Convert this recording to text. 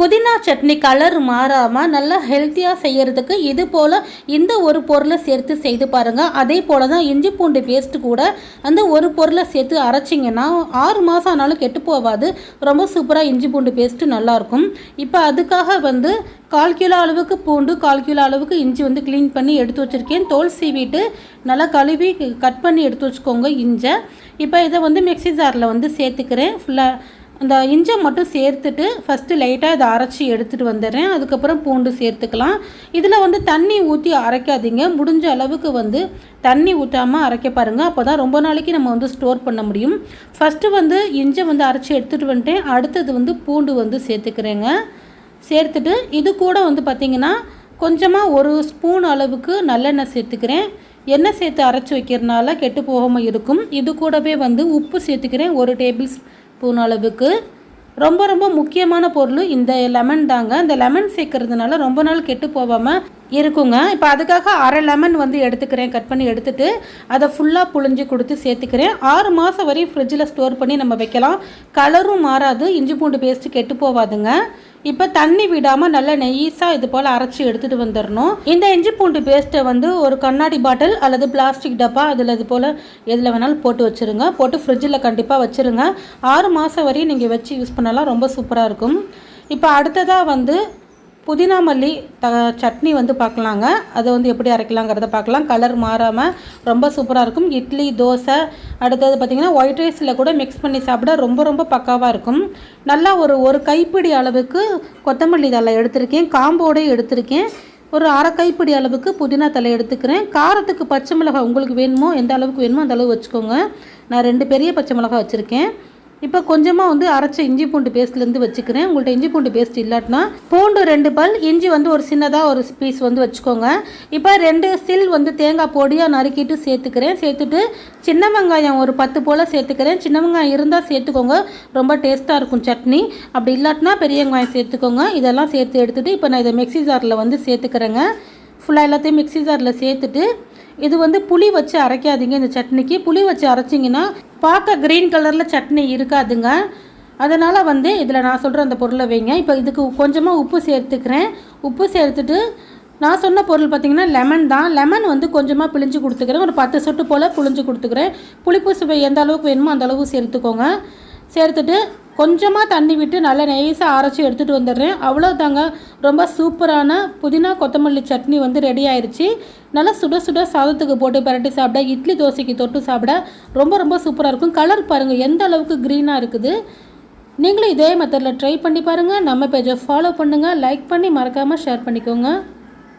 புதினா சட்னி கலர் மாறாமல் நல்லா ஹெல்த்தியாக செய்கிறதுக்கு இது போல் இந்த ஒரு பொருளை சேர்த்து செய்து பாருங்கள் அதே போல் தான் இஞ்சி பூண்டு பேஸ்ட்டு கூட அந்த ஒரு பொருளை சேர்த்து அரைச்சிங்கன்னா ஆறு மாதம் ஆனாலும் கெட்டு போகாது. ரொம்ப சூப்பராக இஞ்சி பூண்டு பேஸ்ட்டு நல்லாயிருக்கும் இப்போ அதுக்காக வந்து கால் கிலோ அளவுக்கு பூண்டு கால் கிலோ அளவுக்கு இஞ்சி வந்து க்ளீன் பண்ணி எடுத்து வச்சுருக்கேன். தோல் சீவிட்டு நல்லா கழுவி கட் பண்ணி எடுத்து வச்சுக்கோங்க இஞ்சை. இப்போ இதை வந்து மிக்ஸி ஜாரில் வந்து சேர்த்துக்கிறேன். ஃபுல்லாக அந்த இஞ்சை மட்டும் சேர்த்துட்டு ஃபஸ்ட்டு லைட்டாக இதை அரைச்சி எடுத்துகிட்டு வந்துடுறேன். அதுக்கப்புறம் பூண்டு சேர்த்துக்கலாம். இதில் வந்து தண்ணி ஊற்றி அரைக்காதீங்க. முடிஞ்ச அளவுக்கு வந்து தண்ணி ஊற்றாமல் அரைக்க பாருங்கள் அப்போ தான் ரொம்ப நாளைக்கு நம்ம வந்து ஸ்டோர் பண்ண முடியும். ஃபஸ்ட்டு வந்து இஞ்சை வந்து அரைச்சி எடுத்துகிட்டு வந்துட்டேன். அடுத்தது வந்து பூண்டு வந்து சேர்த்துக்கிறேங்க. சேர்த்துட்டு இது கூட வந்து பார்த்திங்கன்னா கொஞ்சமாக ஒரு ஸ்பூன் அளவுக்கு நல்லெண்ணெய் சேர்த்துக்கிறேன். எண்ணெய் சேர்த்து அரைச்சி வைக்கிறதுனால கெட்டு போகாமல் இருக்கும். இது கூடவே வந்து உப்பு சேர்த்துக்கிறேன். ஒரு டேபிள் ஸ்பூன் அளவுக்கு. ரொம்ப ரொம்ப முக்கியமான பொருள் இந்த லெமன் தாங்க. இந்த லெமன் சேர்க்கறதுனால ரொம்ப நாள் கெட்டு போகாமல் இருக்குங்க. இப்போ அதுக்காக அரை லெமன் வந்து எடுத்துக்கிறேன். கட் பண்ணி எடுத்துகிட்டு அதை ஃபுல்லாக புழிஞ்சு கொடுத்து சேர்த்துக்கிறேன். ஆறு மாதம் வரையும் ஃப்ரிட்ஜில் ஸ்டோர் பண்ணி நம்ம வைக்கலாம். கலரும் மாறாது. இஞ்சி பூண்டு பேஸ்ட்டு கெட்டு போகாதுங்க இப்போ தண்ணி விடாமல் நல்லா நெய்ஸாக இது போல் அரைச்சி எடுத்துகிட்டு வந்துடணும் இந்த இஞ்சி பூண்டு பேஸ்ட்டை வந்து ஒரு கண்ணாடி பாட்டில் அல்லது பிளாஸ்டிக் டப்பா அதில் இது போல் எதில் வேணாலும் போட்டு வச்சுருங்க. போட்டு ஃப்ரிட்ஜில் கண்டிப்பாக வச்சுருங்க. ஆறு மாதம் வரையும் நீங்கள் வச்சு யூஸ் பண்ணலாம். ரொம்ப சூப்பராக இருக்கும். இப்போ அடுத்ததாக வந்து புதினா மல்லி த சட்னி வந்து பார்க்கலாங்க அதை வந்து எப்படி அரைக்கலாங்கிறத பார்க்கலாம் கலர் மாறாமல் ரொம்ப சூப்பராக இருக்கும். இட்லி தோசை அடுத்தது பார்த்திங்கன்னா ஒயிட் ரைஸில் கூட மிக்ஸ் பண்ணி சாப்பிட ரொம்ப ரொம்ப பக்காவாக இருக்கும். நல்லா ஒரு ஒரு கைப்பிடி அளவுக்கு கொத்தமல்லி தலை எடுத்திருக்கேன். காம்போடு எடுத்திருக்கேன். ஒரு அரை கைப்பிடி அளவுக்கு புதினா தலை எடுத்துக்கிறேன். காரத்துக்கு பச்சை மிளகாய் உங்களுக்கு வேணுமோ எந்த அளவுக்கு வேணுமோ அந்த அளவு வச்சுக்கோங்க. நான் ரெண்டு பெரிய பச்சை மிளகாய் வச்சுருக்கேன். இப்போ கொஞ்சமாக வந்து அரைச்ச இஞ்சி பூண்டு பேஸ்ட்லேருந்து வச்சுக்கிறேன். உங்கள்கிட்ட இஞ்சி பூண்டு பேஸ்ட் இல்லாட்டினா பூண்டு ரெண்டு பல் இஞ்சி வந்து ஒரு சின்னதாக ஒரு பீஸ் வந்து வச்சுக்கோங்க. இப்போ ரெண்டு சில் வந்து தேங்காய் பொடியாக நறுக்கிட்டு சேர்த்துக்கிறேன். சேர்த்துட்டு சின்ன வெங்காயம் ஒரு பத்து போல் சேர்த்துக்கிறேன். சின்ன வெங்காயம் இருந்தால் சேர்த்துக்கோங்க. ரொம்ப டேஸ்ட்டாக இருக்கும் சட்னி. அப்படி இல்லாட்டினா பெரிய வெங்காயம் சேர்த்துக்கோங்க. இதெல்லாம் சேர்த்து எடுத்துகிட்டு இப்போ நான் இதை மிக்ஸி ஜாரில் வந்து சேர்த்துக்கிறேங்க. ஃபுல்லாக எல்லாத்தையும் மிக்ஸி ஜாரில் சேர்த்துட்டு இது வந்து புளி வச்சு அரைக்காதீங்க இந்த சட்னிக்கு. புளி வச்சு அரைச்சிங்கன்னா பார்க்க க்ரீன் கலரில் சட்னி இருக்காதுங்க. அதனால் வந்து இதில் நான் சொல்கிற அந்த பொருளை வைங்க. இப்போ இதுக்கு கொஞ்சமாக உப்பு சேர்த்துக்கிறேன். உப்பு சேர்த்துட்டு நான் சொன்ன பொருள் பார்த்திங்கன்னா லெமன் தான். லெமன் வந்து கொஞ்சமாக பிழிஞ்சு கொடுத்துக்கிறேன். ஒரு பத்து சொட்டு போல் புழிஞ்சு கொடுத்துக்கிறேன். புளிப்பு சுவை எந்த அளவுக்கு வேணுமோ அந்த அளவுக்கு சேர்த்துக்கோங்க. சேர்த்துட்டு கொஞ்சமாக தண்ணி விட்டு நல்லா நெய்ஸாக அரைச்சி எடுத்துகிட்டு வந்துடுறேன். அவ்வளோ தாங்க ரொம்ப சூப்பரான புதினா கொத்தமல்லி சட்னி வந்து ரெடி ஆயிடுச்சு நல்லா சுட சுட சாதத்துக்கு போட்டு பரட்டி சாப்பிட இட்லி தோசைக்கு தொட்டு சாப்பிட ரொம்ப ரொம்ப சூப்பராக இருக்கும். கலர் பாருங்கள் எந்த அளவுக்கு க்ரீனாக இருக்குது. நீங்களும் இதே மெத்தடில் ட்ரை பண்ணி பாருங்கள் நம்ம பேஜை ஃபாலோ பண்ணுங்கள் லைக் பண்ணி மறக்காமல் ஷேர் பண்ணிக்கோங்க.